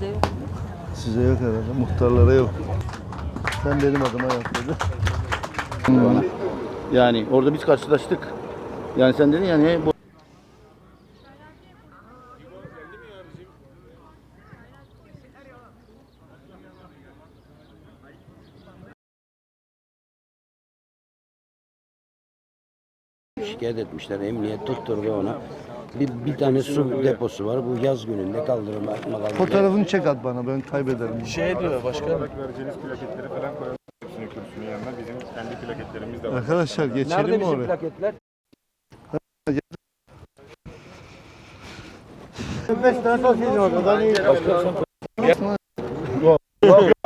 Bize yok. Size yok herhalde. Muhtarlara yok. Sen benim adıma yap dedi. Yani orada biz karşılaştık. Yani sen dedin yani bu Şikayet etmişler. Emniyet tutturdu ona. Bir, bir tane su deposu var. Bu yaz gününde kaldırma. Fotoğrafını çek at bana ben kaybederim. Şey diyor başkanım. vereceğiniz plaketleri falan koyalım. Hepsini kürsünün yanına bizim kendi plaketlerimiz de var. Arkadaşlar geçelim Nerede mi bizim oraya? plaketler?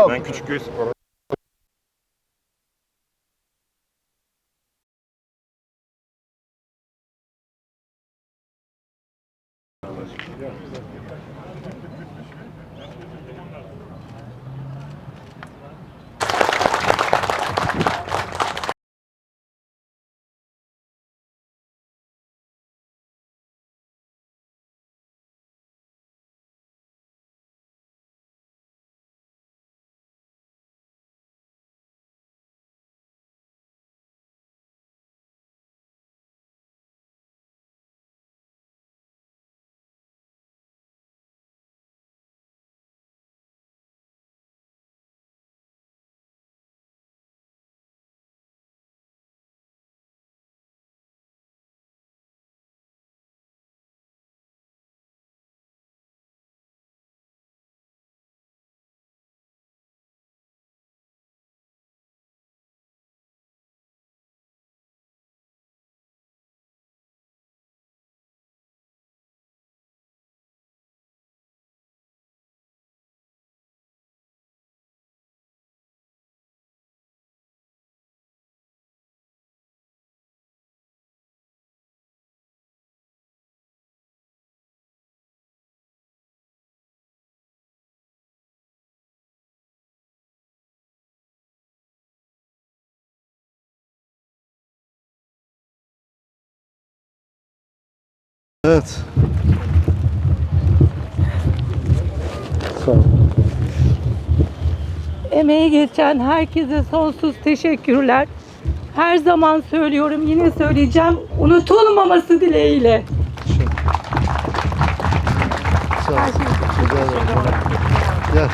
Ben Küçükköy Spor'a Evet. Sağ ol. Emeği geçen herkese sonsuz teşekkürler. Her zaman söylüyorum, yine söyleyeceğim. Unutulmaması dileğiyle. Sağ ol. Ederim. Gel.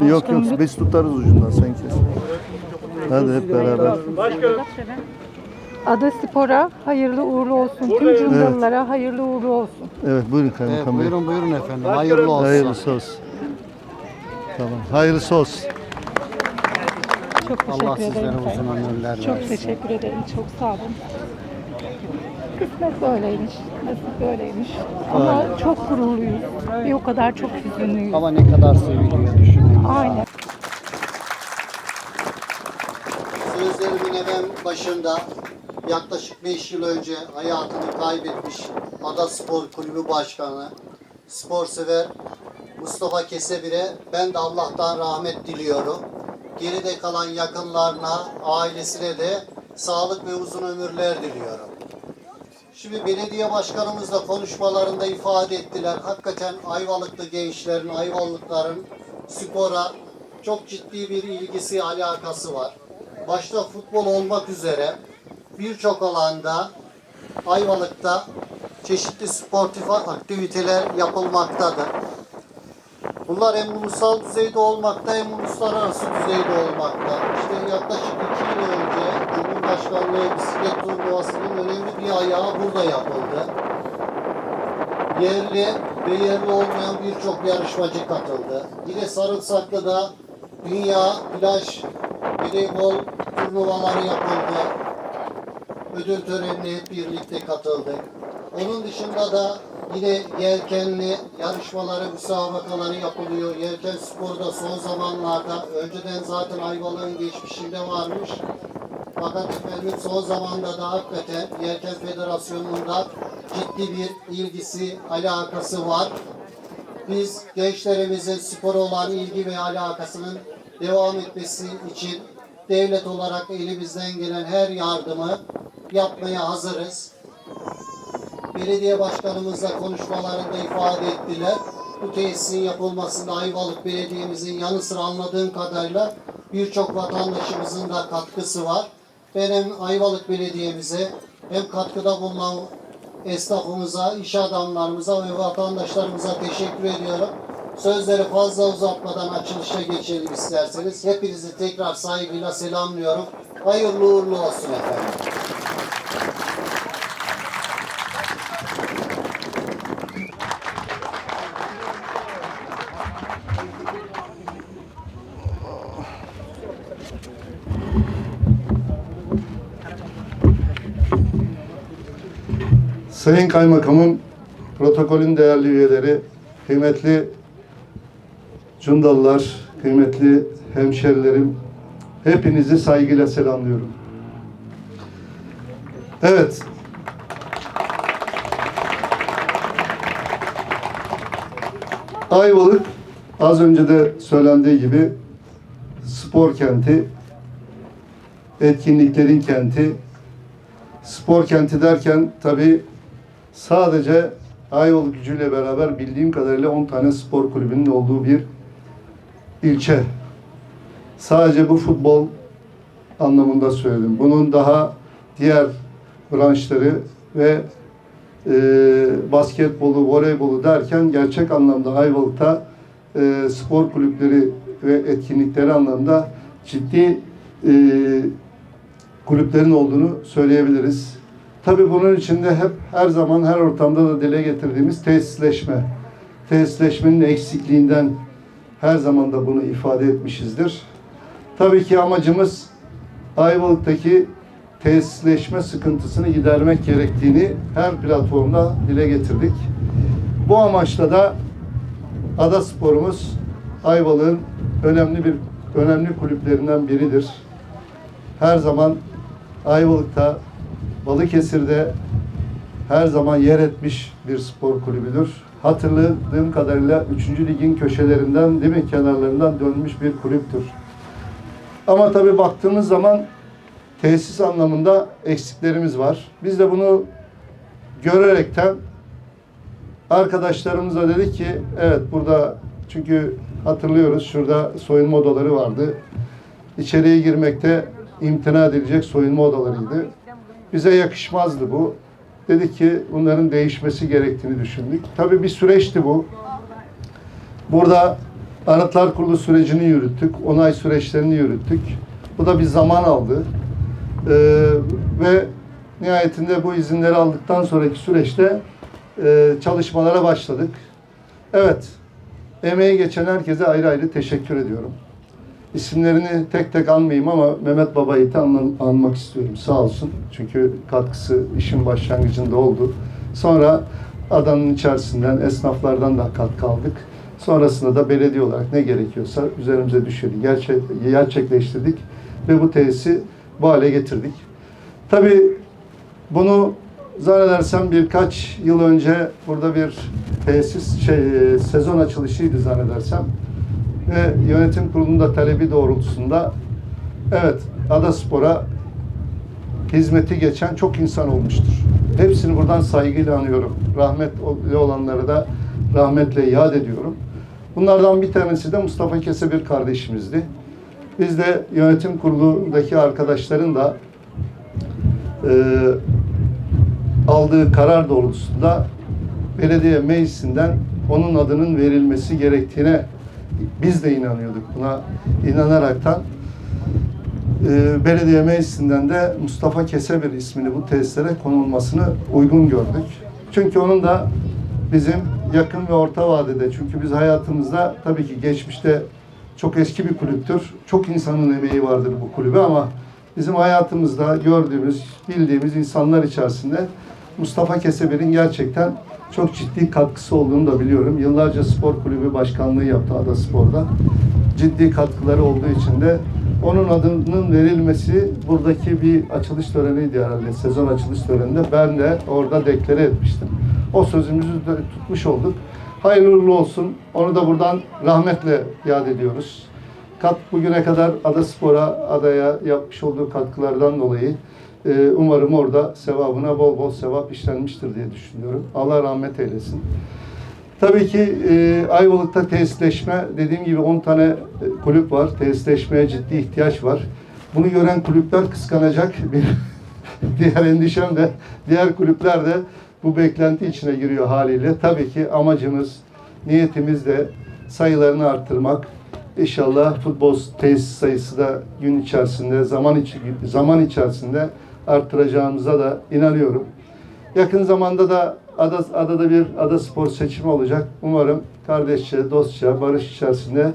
Evet. Yok yok biz tutarız ucundan sen kes. Hadi hep beraber. Ada Spor'a hayırlı uğurlu olsun. Tüm Cumhurlulara hayırlı uğurlu olsun. Evet buyurun kaymakam Bey. Buyurun buyurun efendim. Hayırlı olsun. Hayırlısı olsun. Tamam. Hayırlısı olsun. Çok teşekkür Allah ederim. sizlere Sayın uzun ömürler Çok versin. teşekkür ederim. Çok sağ olun. Kısmet böyleymiş. Nasip böyleymiş. Ama çok gururluyuz. Bir o kadar çok hüzünlüyüz. Ama ne kadar seviliyor düşünün. Aynen. Sözlerimin hemen başında yaklaşık 5 yıl önce hayatını kaybetmiş Ada Spor Kulübü Başkanı, spor sever Mustafa Kesebir'e ben de Allah'tan rahmet diliyorum. Geride kalan yakınlarına, ailesine de sağlık ve uzun ömürler diliyorum. Şimdi belediye başkanımız da konuşmalarında ifade ettiler. Hakikaten Ayvalıklı gençlerin, Ayvalıkların spora çok ciddi bir ilgisi, alakası var. Başta futbol olmak üzere birçok alanda Ayvalık'ta çeşitli sportif aktiviteler yapılmaktadır. Bunlar hem ulusal düzeyde olmakta hem uluslararası düzeyde olmakta. İşte yaklaşık iki yıl önce Cumhurbaşkanlığı bisiklet turnuvasının önemli bir ayağı burada yapıldı. Yerli ve yerli olmayan birçok yarışmacı katıldı. Yine Sarımsaklı'da dünya plaj voleybol turnuvaları yapıldı. Ödül törenine hep birlikte katıldık. Onun dışında da yine yelkenli yarışmaları, müsabakaları yapılıyor. Yelken sporu da son zamanlarda, önceden zaten Ayvalık'ın geçmişinde varmış. Fakat efendim son zamanda da hakikaten Yelken Federasyonu'nda ciddi bir ilgisi, alakası var. Biz gençlerimizin spor olan ilgi ve alakasının devam etmesi için devlet olarak elimizden gelen her yardımı yapmaya hazırız. belediye başkanımızla konuşmalarında ifade ettiler. Bu tesisin yapılmasında Ayvalık Belediye'mizin yanı sıra anladığım kadarıyla birçok vatandaşımızın da katkısı var. Ben hem Ayvalık Belediye'mize hem katkıda bulunan esnafımıza, iş adamlarımıza ve vatandaşlarımıza teşekkür ediyorum. Sözleri fazla uzatmadan açılışa geçelim isterseniz. Hepinizi tekrar saygıyla selamlıyorum. Hayırlı uğurlu olsun efendim. Sayın Kaymakamım, protokolün değerli üyeleri, kıymetli Cundalılar, kıymetli hemşerilerim, hepinizi saygıyla selamlıyorum. Evet. Ayvalık, az önce de söylendiği gibi spor kenti, etkinliklerin kenti, spor kenti derken tabii sadece Ayvalık gücüyle beraber bildiğim kadarıyla 10 tane spor kulübünün olduğu bir ilçe. Sadece bu futbol anlamında söyledim. Bunun daha diğer branşları ve e, basketbolu, voleybolu derken gerçek anlamda Ayvalık'ta e, spor kulüpleri ve etkinlikleri anlamda ciddi e, kulüplerin olduğunu söyleyebiliriz. Tabii bunun içinde hep her zaman her ortamda da dile getirdiğimiz tesisleşme. Tesisleşmenin eksikliğinden her zaman da bunu ifade etmişizdir. Tabii ki amacımız Ayvalık'taki tesisleşme sıkıntısını gidermek gerektiğini her platformda dile getirdik. Bu amaçla da Ada Sporumuz Ayvalık'ın önemli bir önemli kulüplerinden biridir. Her zaman Ayvalık'ta, Balıkesir'de her zaman yer etmiş bir spor kulübüdür. Hatırladığım kadarıyla 3. ligin köşelerinden, değil mi, kenarlarından dönmüş bir kulüptür. Ama tabii baktığımız zaman tesis anlamında eksiklerimiz var. Biz de bunu görerekten arkadaşlarımıza dedik ki evet burada çünkü hatırlıyoruz şurada soyunma odaları vardı. İçeriye girmekte imtina edilecek soyunma odalarıydı. Bize yakışmazdı bu. Dedik ki bunların değişmesi gerektiğini düşündük. Tabii bir süreçti bu. Burada Anıtlar Kurulu sürecini yürüttük. Onay süreçlerini yürüttük. Bu da bir zaman aldı. Ee, ve nihayetinde bu izinleri aldıktan sonraki süreçte e, çalışmalara başladık. Evet, emeği geçen herkese ayrı ayrı teşekkür ediyorum. İsimlerini tek tek anmayayım ama Mehmet Baba'yı anlam- anmak istiyorum. Sağ olsun. Çünkü katkısı işin başlangıcında oldu. Sonra adanın içerisinden, esnaflardan da katkı aldık. Sonrasında da belediye olarak ne gerekiyorsa üzerimize düşeni gerçek, gerçekleştirdik ve bu tesisi bu hale getirdik. Tabii bunu zannedersem birkaç yıl önce burada bir tesis şey e, sezon açılışıydı zannedersem ve yönetim kurulunun da talebi doğrultusunda evet Adaspor'a hizmeti geçen çok insan olmuştur. Hepsini buradan saygıyla anıyorum. Rahmetli olanları da rahmetle yad ediyorum. Bunlardan bir tanesi de Mustafa Kesebir kardeşimizdi. Biz de yönetim kurulundaki arkadaşların da e, aldığı karar doğrultusunda belediye meclisinden onun adının verilmesi gerektiğine biz de inanıyorduk buna inanaraktan e, belediye meclisinden de Mustafa Kesebir ismini bu tesislere konulmasını uygun gördük. Çünkü onun da bizim yakın ve orta vadede çünkü biz hayatımızda tabii ki geçmişte çok eski bir kulüptür. Çok insanın emeği vardır bu kulübe ama bizim hayatımızda gördüğümüz, bildiğimiz insanlar içerisinde Mustafa Kesebir'in gerçekten çok ciddi katkısı olduğunu da biliyorum. Yıllarca spor kulübü başkanlığı yaptı Ada Spor'da. Ciddi katkıları olduğu için de onun adının verilmesi buradaki bir açılış töreniydi herhalde. Sezon açılış töreninde ben de orada deklare etmiştim. O sözümüzü de tutmuş olduk. Hayırlı uğurlu olsun. Onu da buradan rahmetle yad ediyoruz. Kat bugüne kadar Ada Spor'a, adaya yapmış olduğu katkılardan dolayı Ee, umarım orada sevabına bol bol sevap işlenmiştir diye düşünüyorum. Allah rahmet eylesin. Tabii ki e, Ayvalık'ta tesisleşme, dediğim gibi 10 tane e, kulüp var. Tesisleşmeye ciddi ihtiyaç var. Bunu gören kulüpler kıskanacak. Bir diğer endişem de diğer kulüpler de bu beklenti içine giriyor haliyle. Tabii ki amacımız, niyetimiz de sayılarını arttırmak. İnşallah futbol tesis sayısı da gün içerisinde, zaman iç, zaman içerisinde arttıracağımıza da inanıyorum. Yakın zamanda da ada, adada bir ada spor seçimi olacak. Umarım kardeşçe, dostça, barış içerisinde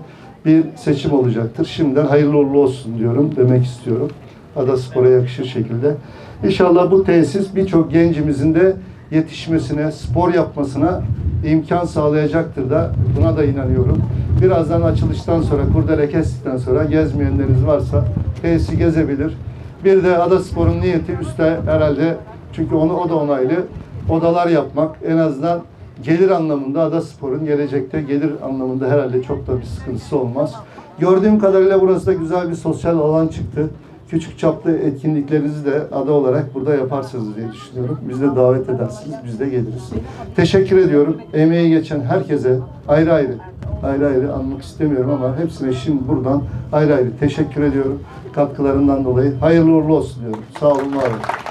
bir seçim olacaktır. Şimdiden hayırlı uğurlu olsun diyorum, demek istiyorum. Ada spora yakışır şekilde. İnşallah bu tesis birçok gencimizin de yetişmesine, spor yapmasına imkan sağlayacaktır da buna da inanıyorum. Birazdan açılıştan sonra, kurdele kestikten sonra gezmeyenleriniz varsa tesisi gezebilir. Bir de Adaspor'un niyeti üstte herhalde çünkü onu o da onaylı odalar yapmak en azından gelir anlamında Adaspor'un gelecekte gelir anlamında herhalde çok da bir sıkıntısı olmaz. Gördüğüm kadarıyla burası da güzel bir sosyal alan çıktı. Küçük çaplı etkinliklerinizi de ada olarak burada yaparsınız diye düşünüyorum. Biz de davet edersiniz, biz de geliriz. Teşekkür ediyorum. Emeği geçen herkese ayrı ayrı, ayrı ayrı anmak istemiyorum ama hepsine şimdi buradan ayrı ayrı teşekkür ediyorum. Katkılarından dolayı hayırlı uğurlu olsun diyorum. Sağ olun, var olun.